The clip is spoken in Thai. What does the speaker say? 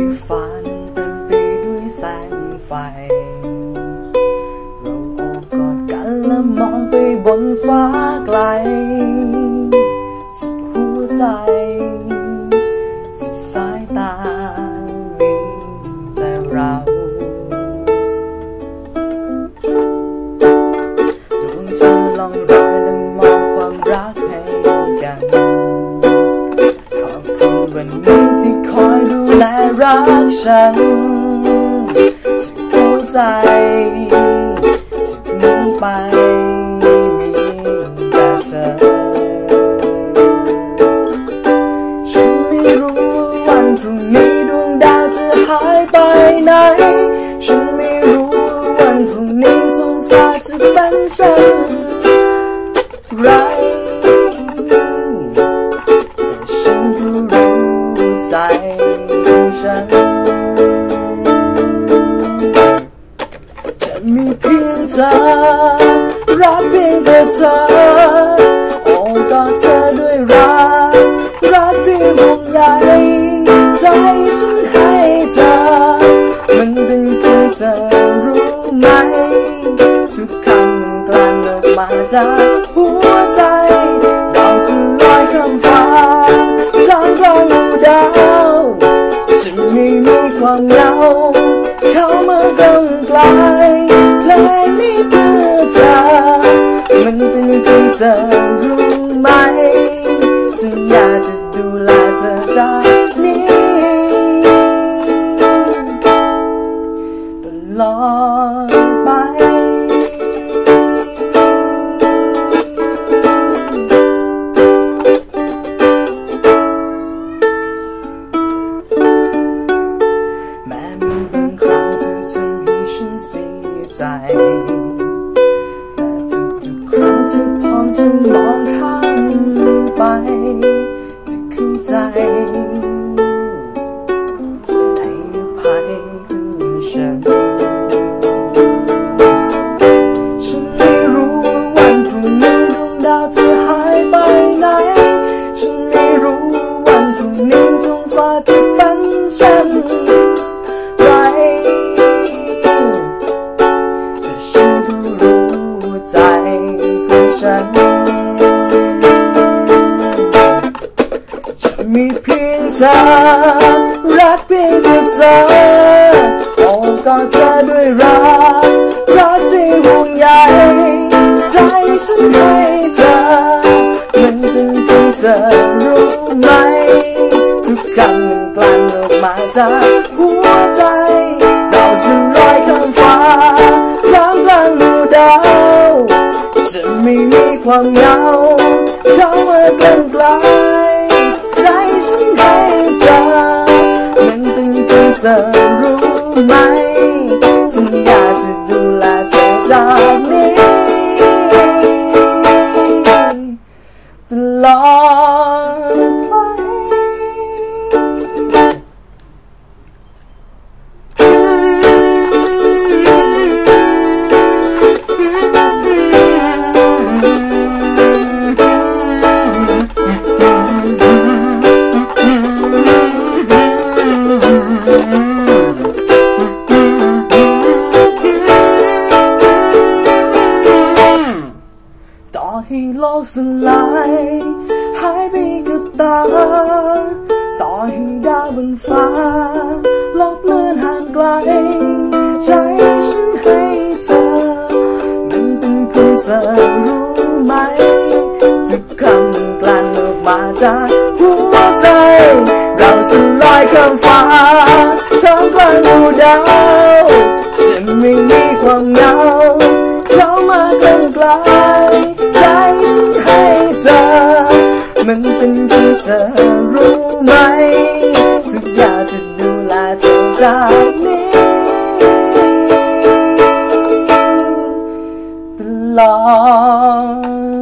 ที่ฟ้านั้นเต็มไปด้วยแสงไฟ เราโอบกอดกันและมองไปบนฟ้าไกล สุดหัวใจ วันนี้ที่คอยดูแลรักฉันสุดหัวใจจากนี้ไปมีแต่เธอฉันไม่รู้ว่าวันพรุ่งนี้ดวงดาวจะหายไปไหน ฉันไม่รู้ว่าวันพรุ่งนี้ท้องฟ้าจะเป็นเช่นไร รักเพียงแต่เธอโอ้กอดเธอด้วยรัก รักที่ห่วงใยใจฉันให้เธอ มันเป็นเพียงเธอรู้ไหม ทุกคำมันกลั่นออกมาจากหัว ย มีเพียงเธอรักเพียงแต่เธอโอ้กอดเธอด้วยรักรักที่ห่วงใยใจฉันให้เธอมันเป็นของเธอรู้ไหม ทุกคำมันกลั่นออกมาจากหัวใจเราจะลอยข้ามฟ้าสามกลางหมู่ดาวจะไม่มีความเหงาเข้ามาเกลันกลใจ เป็นของเธอรู้ไหม สัญญาจะดูแลเธอจากนี้ ให้โลกสลายหายไปกับตา ต่อให้ดาวบนฟ้าลบเลือนห่างไกล ใจฉันให้เธอ มันเป็นของเธอรู้ไหมทุกคำมันกลั่นออกมาจากหัวใจ เราจะลอยข้ามฟ้า เธอรู้ไหมทุกอย่างจะดูแลเธอจากนี้ตลอด